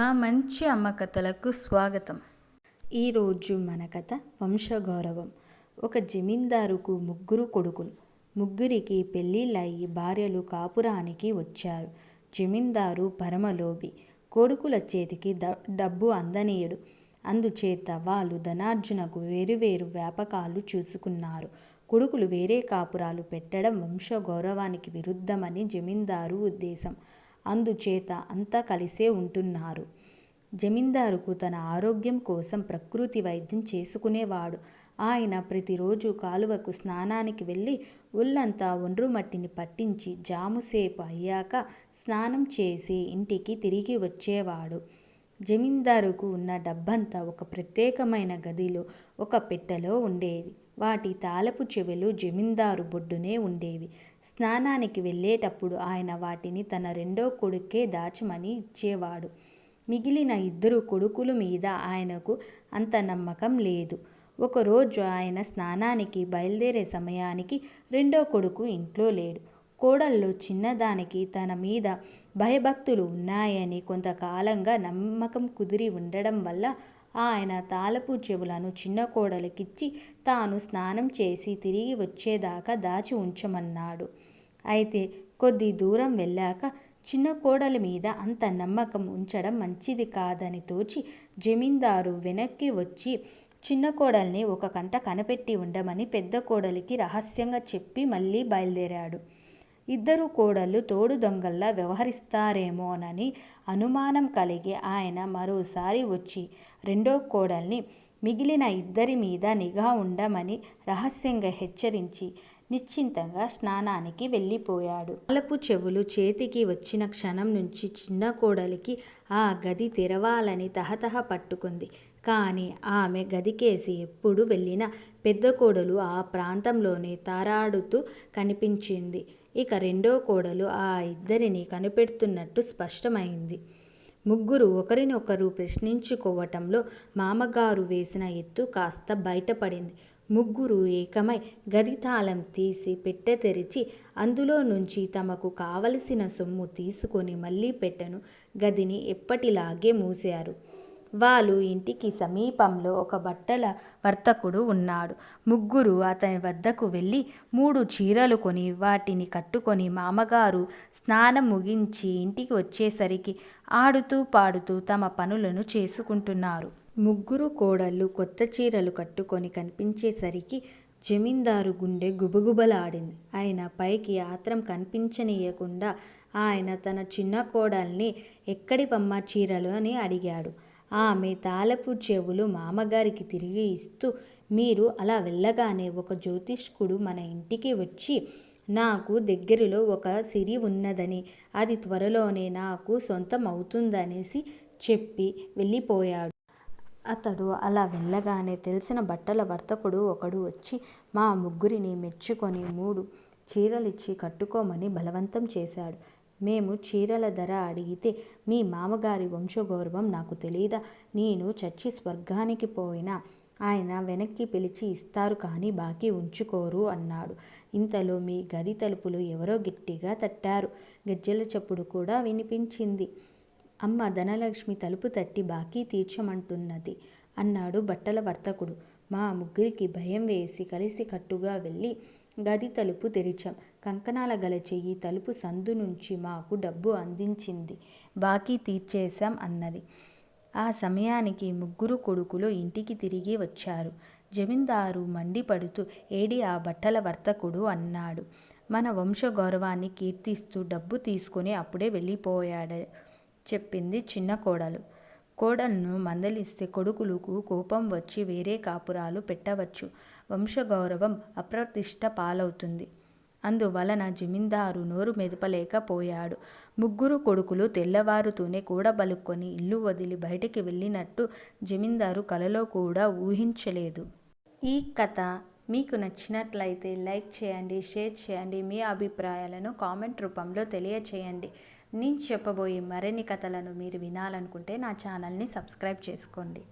మా మంచి అమ్మ కథలకు స్వాగతం. ఈరోజు మన కథ వంశగౌరవం. ఒక జమీందారుకు ముగ్గురు కొడుకులు. ముగ్గురికి పెళ్ళిళ్ళయి భార్యలు కాపురానికి వచ్చారు. జమీందారు పరమలోభి. కొడుకుల చేతికి ద డబ్బు అందనీయడు. అందుచేత వాళ్ళు ధనార్జునకు వేరువేరు వ్యాపకాలు చూసుకున్నారు. కొడుకులు వేరే కాపురాలు పెట్టడం వంశగౌరవానికి విరుద్ధమని జమీందారు ఉద్దేశం. అందుచేత అంతా కలిసే ఉంటున్నారు. జమీందారుకు తన ఆరోగ్యం కోసం ప్రకృతి వైద్యం చేసుకునేవాడు. ఆయన ప్రతిరోజు కాలువకు స్నానానికి వెళ్ళి ఒళ్ళంతా ఒండ్రు మట్టిని పట్టించి జాముసేపు అయ్యాక స్నానం చేసి ఇంటికి తిరిగి వచ్చేవాడు. జమీందారుకు ఉన్న డబ్బంతా ఒక ప్రత్యేకమైన గదిలో ఒక పెట్టెలో ఉండేది. వాటి తాళపు చెవులు జమీందారు బొడ్డునే ఉండేవి. స్నానానికి వెళ్ళేటప్పుడు ఆయన వాటిని తన రెండో కొడుక్కే దాచమని ఇచ్చేవాడు. మిగిలిన ఇద్దరు కొడుకుల మీద ఆయనకు అంత నమ్మకం లేదు. ఒకరోజు ఆయన స్నానానికి బయలుదేరే సమయానికి రెండో కొడుకు ఇంట్లో లేడు. కోడల్లో చిన్నదానికి తన మీద భయభక్తులు ఉన్నాయని కొంతకాలంగా నమ్మకం కుదిరి ఉండడం వల్ల ఆయన తాళపు చెవులను చిన్న కోడలికిచ్చి తాను స్నానం చేసి తిరిగి వచ్చేదాకా దాచి ఉంచమన్నాడు. అయితే కొద్ది దూరం వెళ్ళాక చిన్న కోడలి మీద అంత నమ్మకం ఉంచడం మంచిది కాదని తోచి జమీందారు వెనక్కి వచ్చి చిన్న కోడల్ని ఒక కంట కనిపెట్టి ఉండమని పెద్ద కోడలికి రహస్యంగా చెప్పి మళ్ళీ బయలుదేరాడు. ఇద్దరు కోడళ్ళు తోడు దొంగల్లా వ్యవహరిస్తారేమోనని అనుమానం కలిగి ఆయన మరోసారి వచ్చి రెండో కోడల్ని మిగిలిన ఇద్దరి మీద నిఘా ఉండమని రహస్యంగా హెచ్చరించి నిశ్చింతంగా స్నానానికి వెళ్ళిపోయాడు. అలపు చెవులు చేతికి వచ్చిన క్షణం నుంచి చిన్న కోడలికి ఆ గది తెరవాలని తహతహ పట్టుకుంది. కానీ ఆమె గదికేసి ఎప్పుడు వెళ్ళినా పెద్ద కోడలు ఆ ప్రాంతంలోనే తారాడుతూ కనిపించింది. ఇక రెండో కోడలు ఆ ఇద్దరిని కనిపెడుతున్నట్టు స్పష్టమైంది. ముగ్గురు ఒకరినొకరు ప్రశ్నించుకోవటంలో మామగారు వేసిన ఎత్తు కాస్త బయటపడింది. ముగ్గురు ఏకమై గది తాళం తీసి పెట్టె తెరిచి అందులో నుంచి తమకు కావలసిన సొమ్ము తీసుకొని మళ్ళీ పెట్టెను గదిని ఎప్పటిలాగే మూశారు వాళ్ళు ఇంటికి సమీపంలో ఒక బట్టల వర్తకుడు ఉన్నాడు. ముగ్గురు అతని వద్దకు వెళ్ళి మూడు చీరలు కొని వాటిని కట్టుకొని మామగారు స్నానం ముగించి ఇంటికి వచ్చేసరికి ఆడుతూ పాడుతూ తమ పనులను చేసుకుంటున్నారు. ముగ్గురు కోడళ్ళు కొత్త చీరలు కట్టుకొని కనిపించేసరికి జమీందారు గుండె గుబగుబలాడింది. ఆయన పైకి ఆత్రం కనిపించనీయకుండా ఆయన తన చిన్న కోడల్ని ఎక్కడి బొమ్మ చీరలు అని అడిగాడు. ఆమె తాళపు చెవులు మామగారికి తిరిగి ఇస్తూ మీరు అలా వెళ్ళగానే ఒక జ్యోతిష్కుడు మన ఇంటికి వచ్చి నాకు దగ్గరలో ఒక సిరి ఉన్నదని అది త్వరలోనే నాకు సొంతం అవుతుందనేసి చెప్పి వెళ్ళిపోయాడు. అతడు అలా వెళ్ళగానే తెలిసిన బట్టల వర్తకుడు ఒకడు వచ్చి మా ముగ్గురిని మెచ్చుకొని మూడు చీరలిచ్చి కట్టుకోమని బలవంతం చేశాడు. మేము చీరల ధర అడిగితే మీ మామగారి వంశగౌరవం నాకు తెలియదా నేను చచ్చి స్వర్గానికి పోయినా ఆయన వెనక్కి పిలిచి ఇస్తారు కానీ బాకీ ఉంచుకోరు అన్నాడు. ఇంతలో మీ గది తలుపులు ఎవరో గట్టిగా తట్టారు. గజ్జెల చప్పుడు కూడా వినిపించింది. అమ్మ ధనలక్ష్మి తలుపు తట్టి బాకీ తీర్చమంటున్నది అన్నాడు బట్టల వర్తకుడు. మా ముగ్గురికి భయం వేసి కలిసి కట్టుగా వెళ్ళి గది తలుపు తెరిచాం. కంకణాల గల చెయ్యి తలుపు సందు నుంచి మాకు డబ్బు అందించింది. బాకీ తీర్చేశాం అన్నది. ఆ సమయానికి ముగ్గురు కొడుకులు ఇంటికి తిరిగి వచ్చారు. జమీందారు మండిపడుతూ ఏడి ఆ బట్టల వర్తకుడు అన్నాడు. మన వంశ గౌరవాన్ని కీర్తిస్తూ డబ్బు తీసుకుని అప్పుడే వెళ్ళిపోయాడు చెప్పింది చిన్న కోడలు. కోడలను మందలిస్తే కొడుకులకు కోపం వచ్చి వేరే కాపురాలు పెట్టవచ్చు. వంశగౌరవం అప్రతిష్ట పాలవుతుంది. అందువలన జమీందారు నోరు మెదపలేకపోయాడు. ముగ్గురు కొడుకులు తెల్లవారుతూనే కూడబలుక్కొని ఇల్లు వదిలి బయటికి వెళ్ళినట్టు జమీందారు కలలో కూడా ఊహించలేదు. ఈ కథ మీకు నచ్చినట్లయితే లైక్ చేయండి షేర్ చేయండి మీ అభిప్రాయాలను కామెంట్ రూపంలో తెలియచేయండి. నేను చెప్పబోయే మరిన్ని కథలను మీరు వినాలనుకుంటే నా ఛానల్ని సబ్స్క్రైబ్ చేసుకోండి.